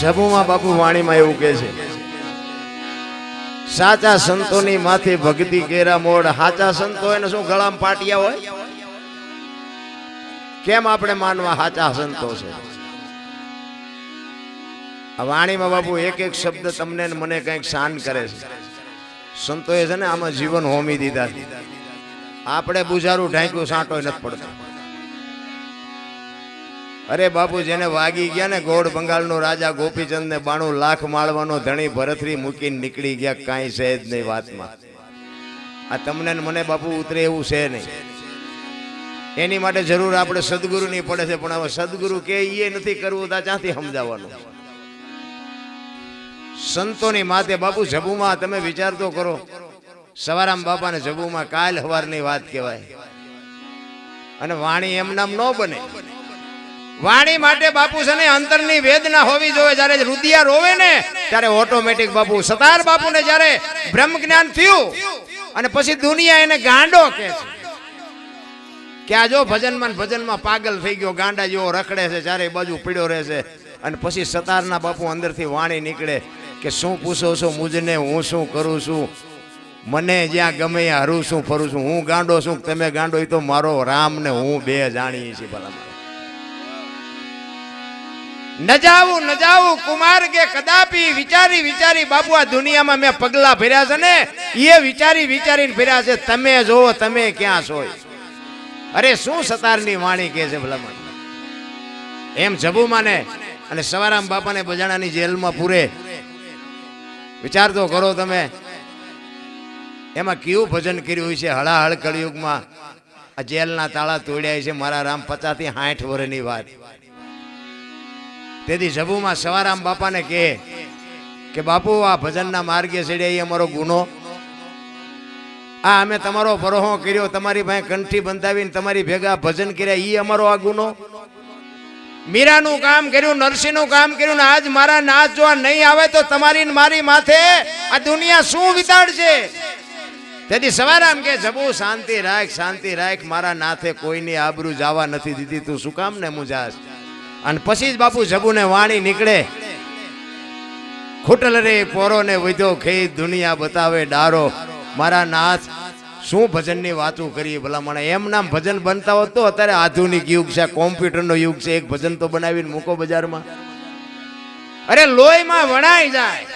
જબુમાં બાપુ વાણીમાં એવું કહે છે, સાચા સંતોની માથે ભક્તિ કેરા મોડ સાચા સંતો એને શું ગળામાં પાટિયા હોય? કેમ આપણે માનવા સાચા સંતો છે? વાણીમાં બાપુ એક એક શબ્દ તમને મને કંઈક શાન કરે છે. સંતોએ છે ને આમાં જીવન હોમી દીધા આપણે બુજારું ઢાંક્યું સાંટો નથી પડતો. અરે બાપુ, જેને વાગી ગયા ને ગોળ બંગાળનો રાજા ગોપીચંદ ને બાણું લાખ માળવાનો ધણી ભરતરી મૂકીને નીકળી ગયા, કાંઈ છે જ નહીં વાતમાં. આ તમને મને બાપુ ઉતરે એવું છે નહીં. એની માટે જરૂર આપણે સદગુરુ ની પડે છે, પણ હવે સદગુરુ કે એ નથી કરવું, તો ક્યાંથી સમજાવવાનું? સંતોની માતે બાપુ જબુમાં તમે વિચાર તો કરો. સવારામ બાપાને જબુમાં કાલ હવારની વાત કહેવાય. અને વાણી એમ નામ ન બને. વાણી માટે બાપુ છે ને, અંતરની વેદના હોવી જોઈએ. જ્યારે રુદિયા રોવે ને, ત્યારે ઓટોમેટિક બાપુ સતાર બાપુને જ્યારે બ્રહ્મ જ્ઞાન થયું, અને પછી દુનિયા એને ગાંડો કે છે. કે આ જો ભજનમાં ને ભજનમાં પાગલ થઈ ગયો, ગાંડા જેવો રખડે છે ચારે બાજુ પીડ્યો રહે છે. અને પછી સતારના બાપુ અંદરથી વાણી નીકળે કે શું પૂછો છો મુજને, હું શું કરું છું? મને જ્યાં ગમે હરું છું, ફરું છું. હું ગાંડો છું, તમે ગાંડો એ તો મારો રામ ને હું બે જાણીએ છીએ ભલા મારા. ન જાવું કુમાર કે કદાપી વિચારી વિચારી, બાપુ, આ દુનિયામાં મેં પગલા ભર્યા છે ને? એ વિચારી વિચારીને ભર્યા છે. તમે જોવો, તમે ક્યાં છો અરે, શું સતારની વાણી કે છે ભલામણ? એમ જબુમાં માને અને સવારામ બાપાને બજાણાની જેલમાં પૂરે. વિચાર તો કરો તમે. એમાં કેવું ભજન કર્યું છે? હળાહળ કળિયુગમાં આ જેલના તાળા તોડ્યા છે. મારા રામ પચાસથી સાઠ વર્ષની વાત. તેથી જબુમાં સવારામ બાપાને કહે કે, બાપુ, આ ભજનના માર્ગે ચડ્યા એ અમારો ગુનો. આ અમે તમારો ફરોહો કર્યો, તમારી પાસે કંઠી બંધાવીને તમારી ભેગા ભજન કર્યા એ અમારો આ ગુનો. મીરાનું કામ કર્યું, નરસિંહનું કામ કર્યું, ને આજ મારા નાચ જોવા નહીં આવે તો તમારી મારી માથે આ દુનિયા શું વિતાડશે? તેથી સવારામ કે જબુ, શાંતિ રાખ શાંતિ રાખ, મારા નાથે કોઈની આબરૂ જવા નથી દીધી. તું શું કામ ને મુજાસ અને પછી જ બાપુ જબુને વાણી નીકળે. ખૂટલ રે પોરો ને વધ્યો ખેઈ દુનિયા બતાવે ડારો. મારા નાથ, શું ભજનની વાતો કરીએ ભલા મને એમ નામ ભજન બનતા હોત તો અત્યારે આધુનિક યુગ છે, કોમ્પ્યુટરનો યુગ છે, એક ભજન તો બનાવીને મૂકો બજારમાં. અરે લોહીમાં વણાઈ જાય.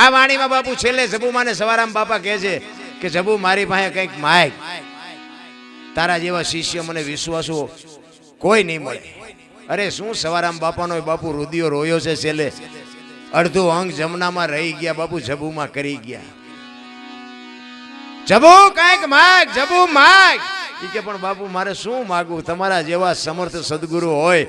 આ વાણીમાં બાપુ છેલ્લે જબુમાને સવારામ બાપા કહે છે કે જબુ મારી પાસે કંઈક માય તારા જેવા શિષ્ય મને વિશ્વાસો કોઈ નહીં મળે. અરે શું સવારામ બાપાનો બાપુ રુદિયો રોયો છે છેલ્લે? અડધું અંગ જમનામાં રહી ગયા, બાપુ જબુમાં કરી ગયા. જબુ કંઈક માગ, જબુ માગ. કે પણ બાપુ, મારે શું માગવું? તમારા જેવા સમર્થ સદગુરુ હોય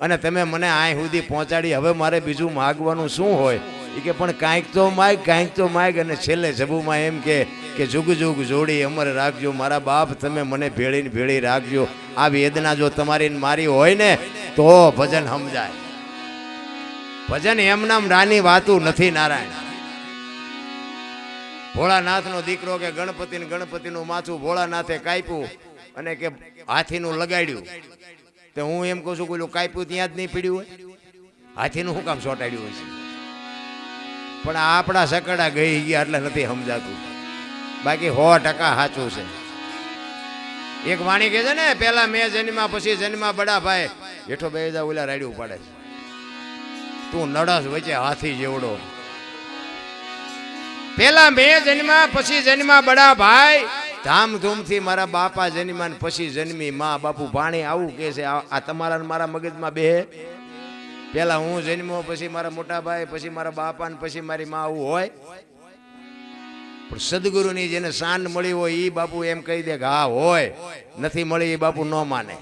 અને તમે મને આય સુધી પહોંચાડી, હવે મારે બીજું માગવાનું શું હોય? કે, પણ કાંઈક તો માગ કાંઈક તો માગ અને છેલ્લે જબુમાં એમ કે કે જુગ જુગ, જોડી અમર રાખજો. મારા બાપ તમે મને ભેળીને ભેળી રાખજો. આ વેદના જો તમારી મારી હોય ને, તો ભજન સમજાય. ભજન એમ નામ રાની વાતું નથી નારાયણ. ભોળાનાથનો દીકરો કે ગણપતિને ગણપતિનું માથું ભોળાનાથે કાપ્યું અને કે હાથીનું લગાડ્યું. તો હું એમ કહું છું કોઈ કાપ્યું ત્યાં જ નહીં પીડ્યું હોય? હાથીનું શું કામ ચોંટાડ્યું હોય છે? પણ આપણા સકડા ગઈ ગયા એટલે નથી સમજાતું. બાકી સો ટકા સાચું છે. એક વાણી કે છે ને પેલા મેં જન્મા પછી જન્મા બડા ભાઈ. હેઠો બે ઓલા રાડ્યું પાડે છે. તું નડસ વચ્ચે હાથી જેવડો. પેલા મેં જન્મા પછી જન્મા બડા ભાઈ. ધામધૂમથી મારા બાપા જન્મા પછી જન્મી. મા બાપુ ભાણી આવું કે છે, આ તમારા મારા મગજમાં બે પેલા હું જન્મો પછી મારા મોટા ભાઈ, પછી મારા બાપા ને પછી મારી માં આવું હોય. પણ સદગુરુની જેને શાન મળી હોય એ બાપુ એમ કહી દે કે હા, હોય. નથી મળી એ બાપુ ન માને.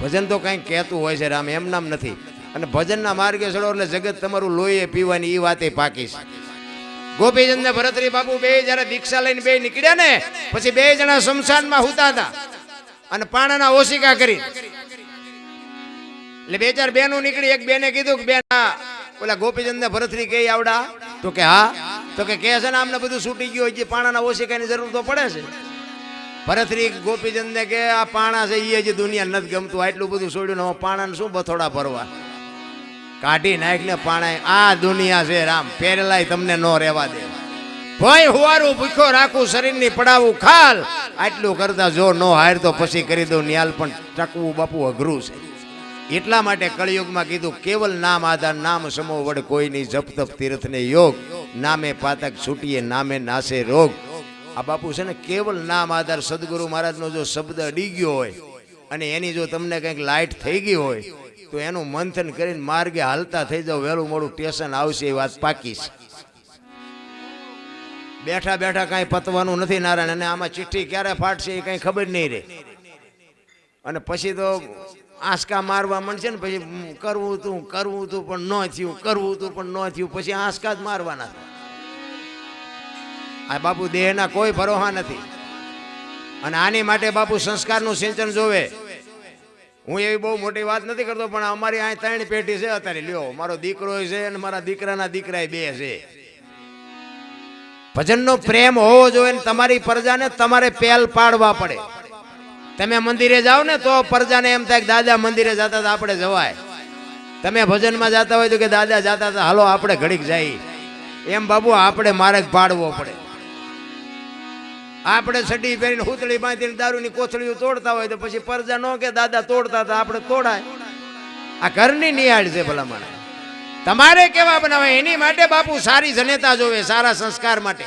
ભજન તો કંઈક કહેતું હોય છે રામ, એમ નામ નથી. અને ભજનના માર્ગે ચડો એટલે જગત તમારું લોહીએ પીવાની એ વાતે પાકી છે. ગોપીચંદ ભરતરી બાપુ બે જયારે દીક્ષા લઈને બે નીકળ્યા ને, પછી બે જણા શમશાનમાં હુતા હતા. અને પાણાના ઓશિકા કરી એટલે બે ચાર બેનો નીકળી, એક બેને કીધું કે, બેન ઓલા ગોપીચંદ ભરતરી કે આવડા. તો કે, હા. તો કે છે ને, આમને બધું છૂટી ગયું હજી પાણાના ઓશિકાની જરૂર તો પડે છે. ભરતરી ગોપીચંદ ને કે, આ પાણા છે એ હજી દુનિયા નથી ગમતું. આટલું બધું છોડ્યું ને પાણાને શું બથોડા ભરવા? કાઢી નાખને પાણા આ દુનિયા છે, રામ પહેરેલાય તમને ન રહેવા દે. ભય હુવારું ભૂખો રાખું, શરીરની પડાવું, ખાલ. આટલું કરતા જો નો હાર તો પછી કરી દઉં, નિયાલ પણ ટકવું બાપુ અઘરું છે. એટલા માટે કળિયુગમાં કીધું, કેવલ નામ આધાર, નામ સમો વડ કોઈની જપ તપ તીર્થને યોગ, નામે પાતક છૂટીએ, નામે નાશે રોગ. આ બાપુ છે ને, કેવલ નામ આધાર સદગુરુ મહારાજનો જો શબ્દ અડી ગયો હોય અને એની જો તમને કંઈક લાઈટ થઈ ગઈ હોય, તો એનું મંથન કરીને માર્ગે હાલતા થઈ જાવ વહેલું મોડું ટેશન આવશે એ વાત પાકી છે. બેઠા બેઠા કાંઈ પતવાનું નથી નારાયણ, અને આમાં ચિઠ્ઠી ક્યારે ફાટશે એ કંઈ ખબર નહીં રહે. અને પછી તો આંસકા મારવા માંડશે ને પછી કરવું તું કરવું તું, પણ ન થયું, કરવું તું, પણ ન થયું. પછી આંસકા જ મારવાના આ બાપુ દેહના કોઈ ભરોહા નથી. અને આની માટે બાપુ સંસ્કારનું સિંચન જોવે. હું એવી બહુ મોટી વાત નથી કરતો, પણ અમારી અહીં ત્રણ પેઢી છે અત્યારે. લ્યો, મારો દીકરો છે અને મારા દીકરાના દીકરા બે છે. ભજનનો પ્રેમ હોવો જોઈએ તમારી પ્રજાને તમારે પહેલ પાડવા પડે. તમે મંદિરે જાઓ ને તો પ્રજાને એમ થાય કે દાદા મંદિરે જતા હતા, આપણે જવાય. તમે ભજનમાં જતા હોય તો કે દાદા જતા હતા, હાલો આપણે ઘડીક જઈએ. એમ બાબુ, આપણે માર્ગ પાડવો પડે. આપણે સડી પહેરીને હુતળી બાંધીને દારૂની કોથળીઓ તોડતા હોય તો પછી પરજા ન કે દાદા તોડતા હતા, આપણે તોડાય. આ ઘરની નિહાળ છે ભલા મને તમારે કેવા બનાવે એની માટે બાપુ સારી જનેતા જોવે, સારા સંસ્કાર માટે.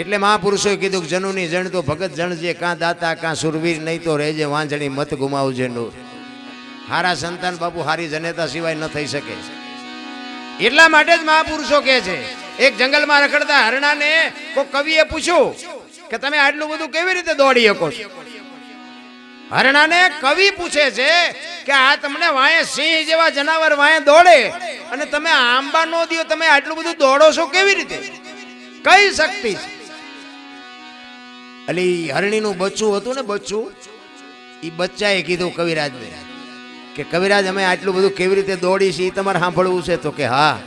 એટલે મહાપુરુષોએ કીધું કે જનુની જણ તો ભગત જણજે કાં દાતા, કાં સુરવીર, નહીં તો રહેજે વાંજણી મત ગુમાવજે નૂર હારા સંતાન બાપુ હારી જનેતા સિવાય ન થઈ શકે. એટલા માટે જ મહાપુરુષો કહે છે, એક જંગલમાં રખડતા હરણાને કોઈ કવિએ પૂછ્યું કે તમે આટલું બધું કેવી રીતે દોડી શકો છો? હરણાને કવિ પૂછે છે કે આ તમને વાંહે સિંહ જેવા જનાવર વાંહે દોડે અને તમે આંબા નો દિયો, તમે આટલું બધું દોડો છો કેવી રીતે? કઈ શક્તિ છે? અલી હરણીનું બચ્ચું હતું ને બચ્ચું એ બચ્ચાએ કીધું કવિરાજને કે કવિરાજ, અમે આટલું બધું કેવી રીતે દોડી એ તમારે સાંભળવું છે? તો કે હા.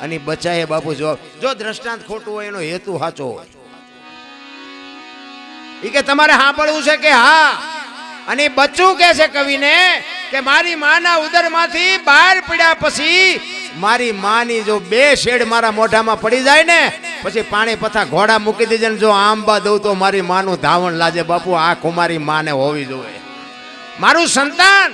અને બચ્ચાએ બાપુ જવાબ, જો દ્રષ્ટાંત ખોટું હોય, એનો હેતુ સાચો હોય. એ કે તમારે સાંભળવું છે કે હા? અને બચ્ચું કે છે કવિને કે મારી માના ઉદરમાંથી બહાર પડ્યા પછી મારી માની જો બે શેડ મારા મોઢામાં પડી જાય ને, પછી પાણી પથા ઘોડા મૂકી દેજે ને જો આંબા દઉં તો મારી માનું ધાવણ લાજે. બાપુ, આ કુમારી માને હોવી જોઈએ. મારું સંતાન,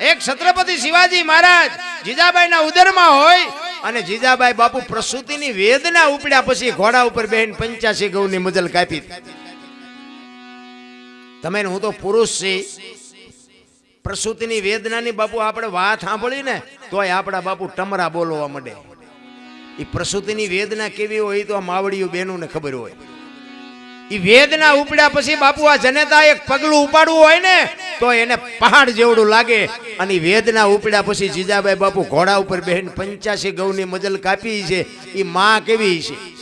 એક છત્રપતિ શિવાજી મહારાજ જીજાબાઈના ઉદરમાં હોય અને જીજાબાઈ બાપુ પ્રસૂતિની વેદના ઉપડ્યા પછી ઘોડા ઉપર બેહીને પંચ્યાસી ગૌની મજલ કાપી. તમે હું તો પુરુષ છી. પ્રસૂતિની વેદનાની બાપુ આપણે વાત સાંભળી ને, તોય આપણા બાપુ ટમરા બોલવા માંડે. એ પ્રસૂતિની વેદના કેવી હોય તો આ માવડીયું બેનું ખબર હોય. એ વેદના ઉપડ્યા પછી બાપુ આ જનતા એક પગલું ઉપાડવું હોય ને, તો એને પહાડ જેવડું લાગે. અને વેદના ઉપડ્યા પછી જીજાબાઈ બાપુ ઘોડા ઉપર બેહીને પંચ્યાસી ગૌની મજલ કાપી છે. એ માં કેવી છે?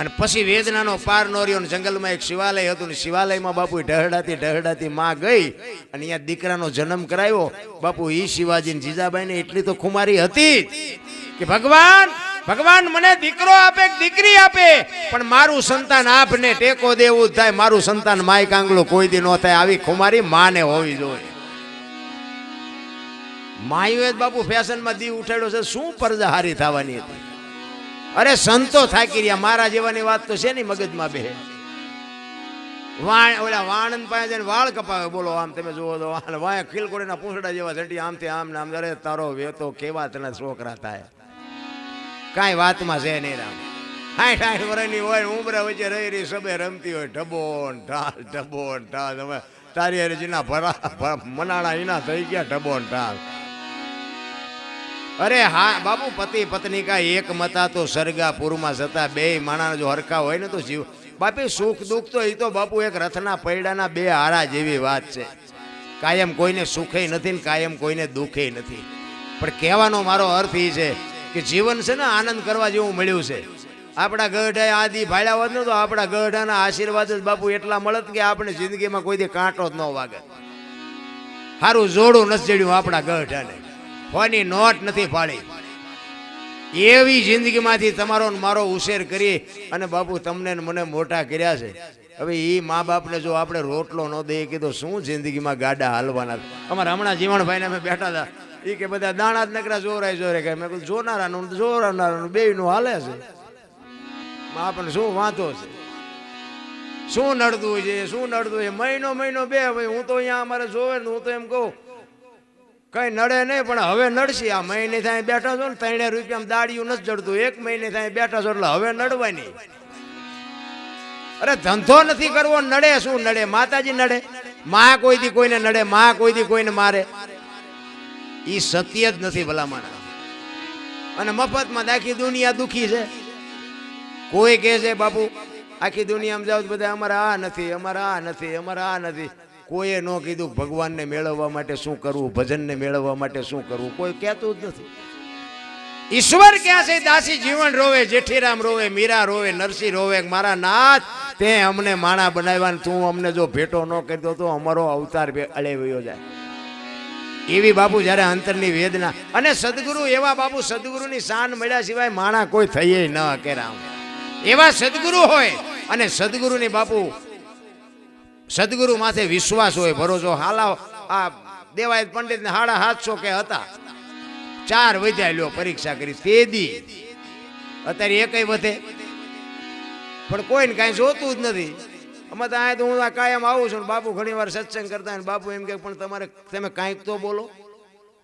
અને પછી વેદનાનો પાર નો રહ્યો ને જંગલમાં એક શિવાલય હતું ને શિવાલયમાં બાપુ ઢહડાતી ઢહડાતી માં ગઈ અને અહીંયા દીકરાનો જન્મ કરાવ્યો. બાપુ, ઈ શિવાજી જીજાબાઈને એટલી તો ખુમારી હતી કે ભગવાન ભગવાન મને દીકરો આપે દીકરી આપે, પણ મારું સંતાન આપને ટેકો દેવું થાય, મારું સંતાન માય કાંગલો કોઈ દી નો થાય, આવી ખુમારી માને હોવી જોઈએ. માયુએ બાપુ ફેશનમાં દી ઉઠાડ્યો છે, શું પરજા હારી થવાની હતી? અરે સંતો થાકી રહ્યા. મારા જેવાની વાત તો છે ને મગજમાં બે? વાણ, ઓલા વાણંદ પાસે વાળ કપાવે. બોલો, આમ તમે જુઓ તો વાળ વાય ખીલકોડીના પૂંછડા જેવા ઝંટી, આમથી આમ ને આમ. અરે, તારો વેતો કેવા તને છોકરા થાય. કાંઈ વાતમાં છે નહીં રામ. હાઠ હાઠ વર્ષની હોય ઉમરા વચ્ચે રહી રહી સબે રમતી હોય. ઢબો ઢાલ ઢબો ઢાલ. હવે તારી હારે જેના ભરા મનાણા એના થઈ ગયા, ઢબો ઢાલ. અરે હા બાબુ પતિ પત્ની કા એક મતા તો સરગાપુરમાં જતા બે માણા જો હરખા હોય ને તો જીવ. બાપી, સુખ દુઃખ તો એ તો બાપુ એક રથના પૈડાના બે હારા જેવી વાત છે. કાયમ કોઈને સુખે નથી ને કાયમ કોઈને દુઃખે નથી. પણ કહેવાનો મારો અર્થ એ છે કે જીવન છે ને આનંદ કરવા જેવું મળ્યું છે. આપણા ગઢાએ આદિ ભાડ્યા હોત ને તો આપણા ગઢાના આશીર્વાદ જ બાપુ એટલા મળત કે આપણે જિંદગીમાં કોઈ દી કાંટો જ ન વાગે. સારું જોડું નથી જડ્યું આપણા ગઢાને. ફોની નોટ નથી ફાળી. એવી જિંદગીમાંથી તમારો મારો ઉછેર કરી અને બાપુ તમને મને મોટા કર્યા છે. હવે એ મા બાપને જો આપણે રોટલો ન દઈએ કીધું શું જિંદગીમાં ગાડા હાલવાના અમારા હમણાં જીવણભાઈને અમે બેઠા હતા. એ કે બધા દાણા જ નકરા જોરાય જોરે કે મેં જોનારાનું ને જોરાનારાનું, બેયનું હાલે છે. આપણને શું વાંધો છે? શું નડતું છે? શું નડતું છે? મહિનો મહિનો બે ભાઈ હું તો અહીંયા અમારે જોવે ને હું તો એમ કહું કઈ નડે નહીં, પણ હવે નડશે. આ મહિને થાય બેઠા છો ને, ત્રણે રૂપિયા દાડિયું નથી જડતું. એક મહિને થાય બેઠા છો એટલે હવે નડવાની. અરે ધંધો નથી કરવો, નડે શું નડે? માતાજી નડે. મા કોઈથી કોઈને નડે, મા કોઈથી કોઈને મારે. એ સત્ય જ નથી ભલામણ. અને મફતમાં આખી દુનિયા દુખી છે. કોઈ કહે છે, બાપુ, આખી દુનિયામાં તો બધા, અમારે આ નથી, અમારે આ નથી, અમારે આ નથી. કોઈએ ન કીધું ભગવાનને મેળવવા માટે શું કરવું, ભજનને મેળવવા માટે શું કરવું, કોઈ કહેતું જ નથી. ઈશ્વર ક્યાં છે? દાસી જીવન રોવે, જેઠીરામ રોવે, મીરા રોવે, નરસિંહ રોવે, મારા નાથ, તે અમને માણા બનાવ્યા તું અમને જો ભેટો ન કરતો તો અમારો અવતાર અળે વયો જાય. એવી બાપુ જ્યારે અંતરની વેદના અને સદગુરુ, એવા બાપુ સદગુરુની શાન મળ્યા સિવાય માણા કોઈ થઈએ ન કે એવા સદગુરુ હોય અને સદગુરુની બાપુ સદગુરુ માથે વિશ્વાસ હોય, ભરોસો હાલા આ દેવાય પંડિત ને સાડા સાતસો કે હતા. ચાર વધ્યા લ્યો, પરીક્ષા કરી. તે દી. અત્યારે એકય વધે. પણ કોઈને કાંઈ જોતું જ નથી. અમે તો અહીંયા તો હું આ કાયમ આવું છું બાપુ ઘણી વાર સત્સંગ કરતા ને બાપુ એમ કે, પણ તમારે, તમે કાંઈક તો બોલો.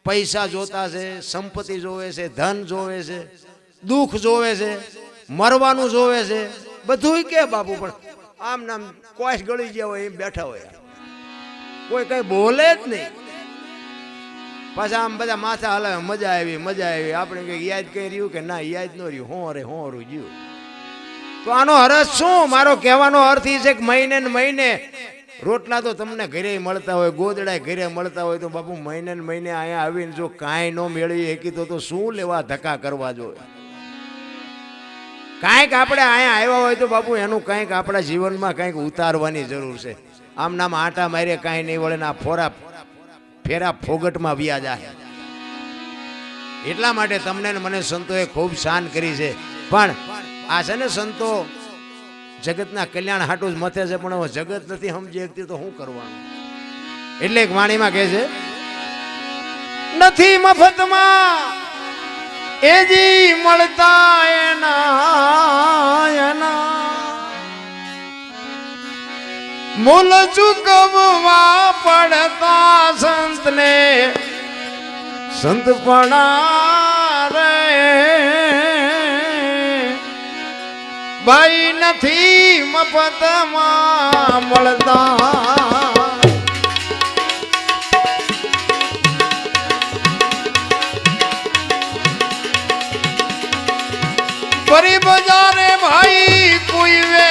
પૈસા જોતા છે, સંપત્તિ જોવે છે, ધન જોવે છે, દુઃખ જોવે છે, મરવાનું જોવે છે. બધું કે બાપુ, પણ આમ નામ કોશ ગળી ગયા હોય એમ બેઠા હોય. કોઈ કઈ બોલે જ નહીં. પાછા આમ બધા માથા હલાવે, મજા આવી મજા આવી. આપણે કઈ યાદ કઈ રહ્યું કે ના, યાદ ન રહ્યું. હોં રે હો રું જ્યું તો આનો અરજ શું? મારો કહેવાનો અર્થ એ છે કે મહિને ને મહિને રોટલા તો તમને ઘરે મળતા હોય ગોદડા ઘરે મળતા હોય, તો બાપુ મહિને ને મહિને અહીંયા આવીને જો કાંઈ ન મેળવી શકી તો શું લેવા ધક્કા કરવા જોઈએ કાંઈક આપણે અહીંયા આવ્યા હોય તો બાપુ, એનું કાંઈક આપણા જીવનમાં કાંઈક ઉતારવાની જરૂર છે. આમ નામ આટા મારે કાંઈ નહીં વળે ના ફોરા ફેરા ફોગટમાં વ્યા જાય. એટલા માટે તમને મને સંતોએ ખૂબ શાન કરી છે. પણ આ છે ને સંતો જગતના કલ્યાણ હાટું જ મથે છે, પણ જગત નથી સમજી શકતી તો શું કરવાનું? એટલે એક વાણીમાં કહે છે, નથી મફતમાં એજી મળતા એના એના મૂલ ચૂકવવા પડતા સંતને. સંત રે. ભાઈ નથી મફતમાં મળતા. ફરી બજારે ભાઈ કોઈ વેચાણા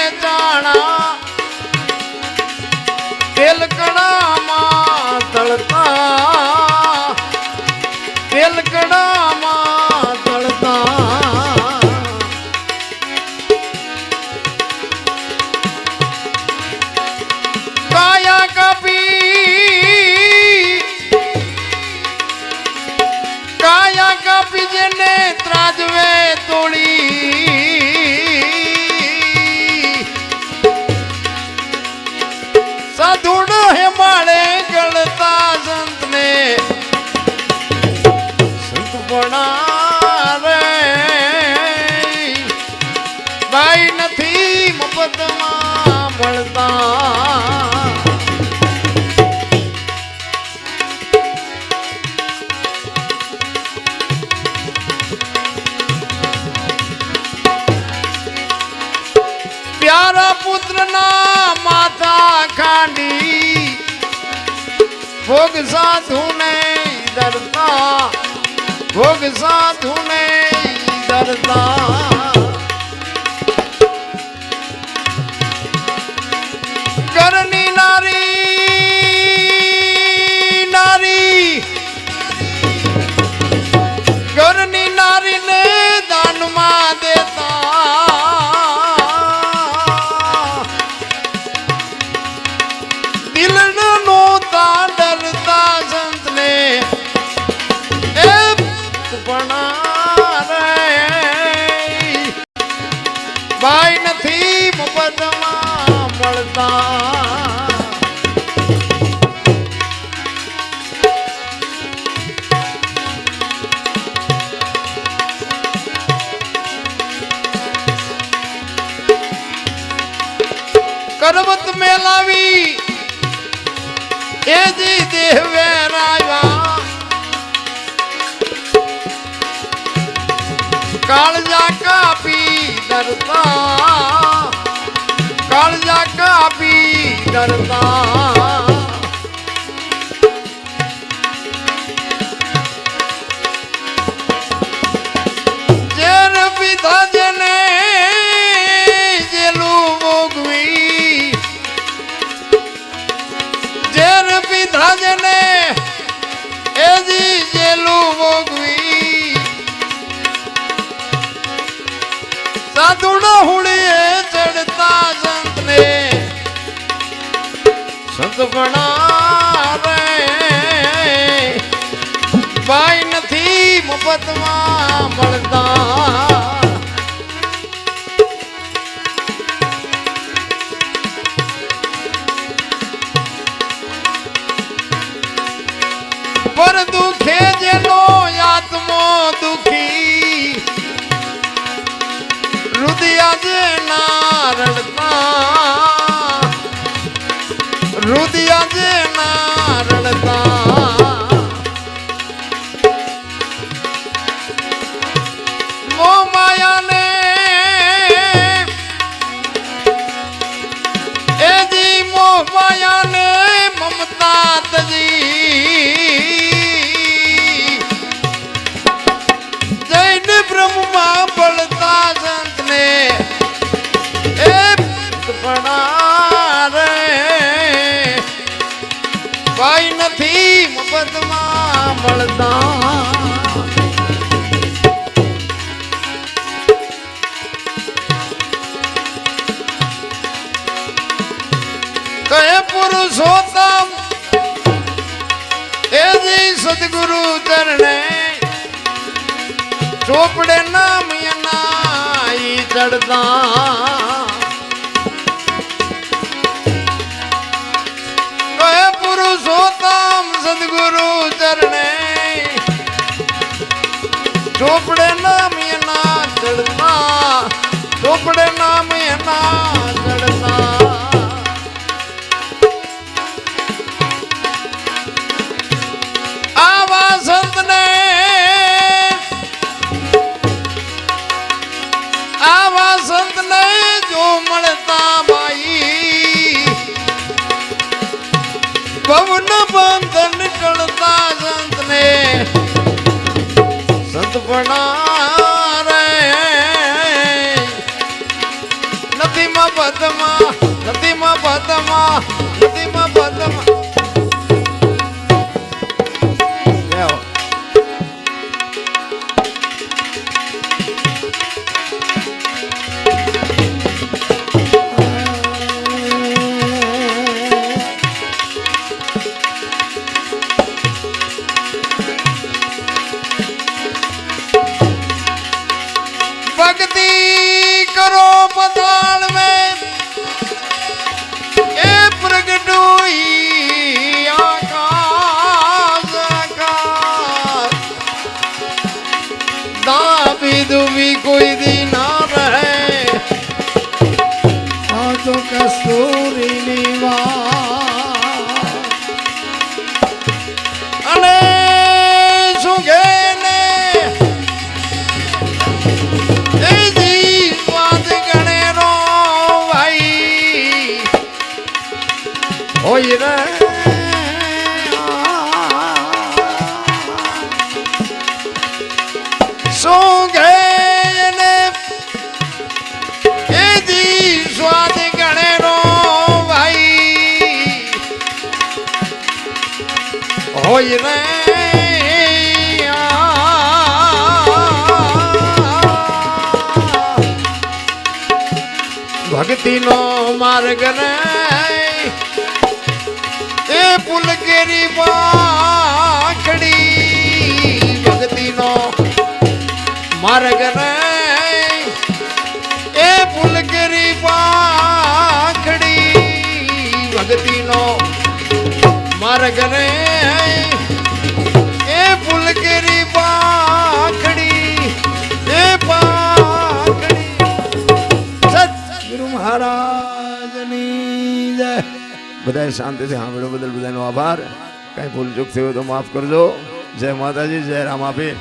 સાધુને ડરતા કરતા જગતમાં મળતા પુરુષોત્તમ એ સદગુરુ ચરણે ચોપડે નામ નાઈ ચડતા કહે પુરુષોત્તમ સદગુરુ ચરણે ચોપડે નામ ના ચડતા ચોપડે નામ ના કુલ કેરી પાખડી ભક્તિનો માર્ગ એ ફૂલકેરી પાખડી ભક્તિનો માર્ગ રે બધાએ શાંતિથી સાંભળ્યો, બદલ બધાનો આભાર. કાંઈ ભૂલ ચૂક થયો તો માફ કરજો. જય માતાજી, જય રામાપીર.